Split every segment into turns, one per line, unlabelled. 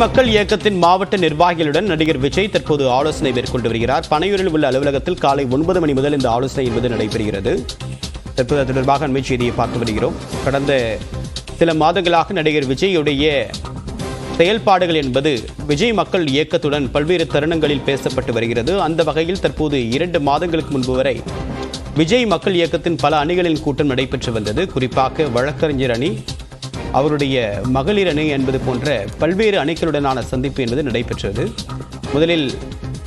மக்கள் இயக்கத்தின் மாவட்ட நிர்வாகிகளுடன் நடிகர் விஜய் தற்போது ஆலோசனை மேற்கொண்டு வருகிறார். பனையூரில் உள்ள அலுவலகத்தில் காலை ஒன்பது மணி முதல் இந்த ஆலோசனை என்பது நடைபெறுகிறது. தற்போது அது தொடர்பாக அண்மை செய்தியை பார்த்து வருகிறோம். கடந்த சில மாதங்களாக நடிகர் விஜயுடைய செயல்பாடுகள் என்பது விஜய் மக்கள் இயக்கத்துடன் பல்வேறு தருணங்களில் பேசப்பட்டு வருகிறது. அந்த வகையில் தற்போது இரண்டு மாதங்களுக்கு முன்பு வரை விஜய் மக்கள் இயக்கத்தின் பல அணிகளின் கூட்டம் நடைபெற்று வந்தது. குறிப்பாக வழக்கறிஞர் அணி அவருடைய மகளிர் அணி என்பது போன்ற பல்வேறு அணிகளுடனான சந்திப்பு என்பது நடைபெற்றது. முதலில்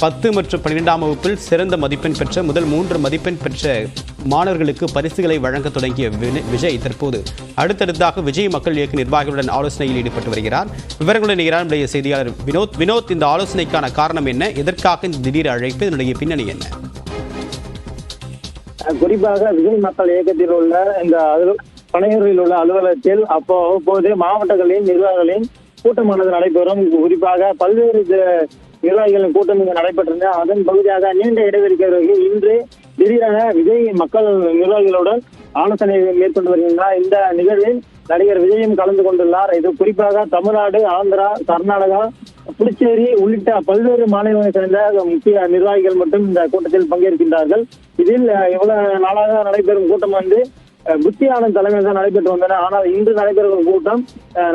பத்து மற்றும் பன்னிரெண்டாம் வகுப்பில் சிறந்த மதிப்பெண் பெற்ற முதல் மூன்று மதிப்பெண் பெற்ற மாணவர்களுக்கு பரிசுகளை வழங்க தொடங்கிய விஜய் தற்போது அடுத்தடுத்தாக விஜய் மக்கள் இயக்க நிர்வாகிகளுடன் ஆலோசனையில் ஈடுபட்டு வருகிறார். விவரங்களுடன் நிகரான நம்முடைய செய்தியாளர் வினோத் வினோத் இந்த ஆலோசனைக்கான காரணம் என்ன? எதற்காக இந்த திடீர் அழைப்பு? இதனுடைய பின்னணி என்ன?
குறிப்பாக விஜய் மக்கள் இயக்கத்தில் உள்ள இந்த பனையூரில் உள்ள அலுவலகத்தில் அப்போ போது மாவட்டங்களின் நிர்வாகிகளின் கூட்டமானது நடைபெறும். குறிப்பாக பல்வேறு நிர்வாகிகளின் கூட்டம் இங்கு நடைபெற்றிருந்த. அதன் பகுதியாக நீண்ட இடைவெளிக்கு பிறகு இன்று திடீரென விஜய் மக்கள் நிர்வாகிகளுடன் ஆலோசனை மேற்கொண்டு வருகின்றனர். இந்த நிகழ்வில் நடிகர் விஜயும் கலந்து கொண்டுள்ளார். இது குறிப்பாக தமிழ்நாடு ஆந்திரா கர்நாடகா புதுச்சேரி உள்ளிட்ட பல்வேறு மாநிலங்களைச் சேர்ந்த முக்கிய நிர்வாகிகள் மட்டும் இந்த கூட்டத்தில் பங்கேற்கின்றார்கள். இதில் இவ்வளவு நாளாக நடைபெறும் கூட்டம் வந்து அஹ், ஆனந்த் தலைமையில் தான் நடைபெற்று வந்தன. ஆனால் இன்று நடைபெறும் கூட்டம்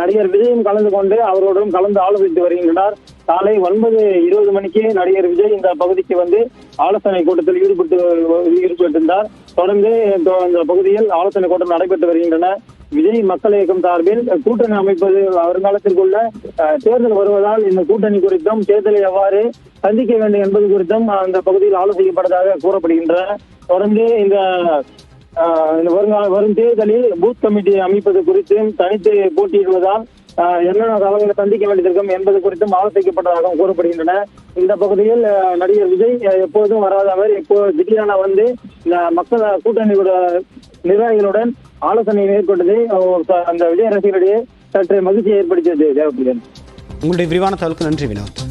நடிகர் விஜயும் கலந்து கொண்டு அவரோடும் கலந்து ஆலோசித்து வருகின்றனர். காலை ஒன்பது இருபது மணிக்கு நடிகர் விஜய் இந்த பகுதிக்கு வந்து ஆலோசனை கூட்டத்தில் ஈடுபட்டு ஈடுபட்டிருந்தார். தொடர்ந்து இந்த பகுதியில் ஆலோசனை கூட்டம் நடைபெற்று வருகின்றன. விஜய் மக்கள் இயக்கம் சார்பில் கூட்டணி அமைப்பது வருங்காலத்திற்குள்ள அஹ், தேர்தல் வருவதால் இந்த கூட்டணி குறித்தும் தேர்தலை எவ்வாறு சந்திக்க வேண்டும் என்பது குறித்தும் அந்த பகுதியில் ஆலோசிக்கப்பட்டதாக கூறப்படுகின்றன. தொடர்ந்து இந்த இந்த வருங்கால வரும் தேர்தலில் பூத் கமிட்டி அமைப்பது குறித்தும் தனித்து போட்டியிடுவதால் என்னென்ன சவால்களை சந்திக்க வேண்டியிருக்கும் என்பது குறித்தும் ஆலோசிக்கப்பட்டதாகவும் கூறப்படுகின்றன. இந்த பகுதியில் நடிகர் விஜய் எப்போதும் வராத அவர் இப்போ திடீரென வந்து இந்த மக்கள் கூட்டணியோட நிர்வாகிகளுடன் ஆலோசனை மேற்கொண்டது அந்த விஜய் ரசிகர்களிடையே சற்று மகிழ்ச்சியை ஏற்படுத்தியது. தேவப்பிரியன்.
உங்களுடைய விரிவான தகவலுக்கு நன்றி வினோத்.